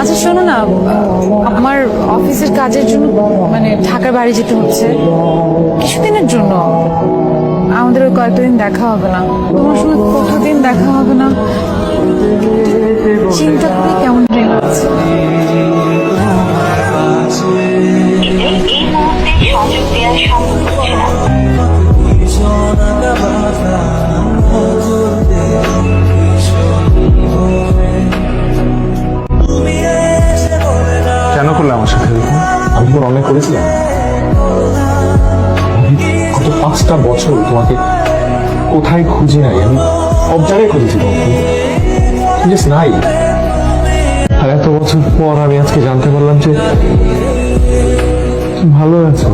আচ্ছা শোনো না, আমার অফিসের কাজের জন্য মানে ঢাকার বাড়ি যেতে হচ্ছে। কিছুদিনের জন্য। আমাদের ওই কয়েকটা দিন দেখা হবে না। তোমার সঙ্গে কতদিন দেখা হবে না? চিন্তা করে কেমন মুহূর্তে সংযোগ দেওয়া সম্ভব হচ্ছে না। আমার অনেক করেছিলাম। গত পাঁচটা বছর তোমাকে কোথায় খুঁজি নাই? আমি সব জায়গায় খুঁজেছি নাই। আর এত বছর পর আমি আজকে জানতে পারলাম যে ভালো আছো।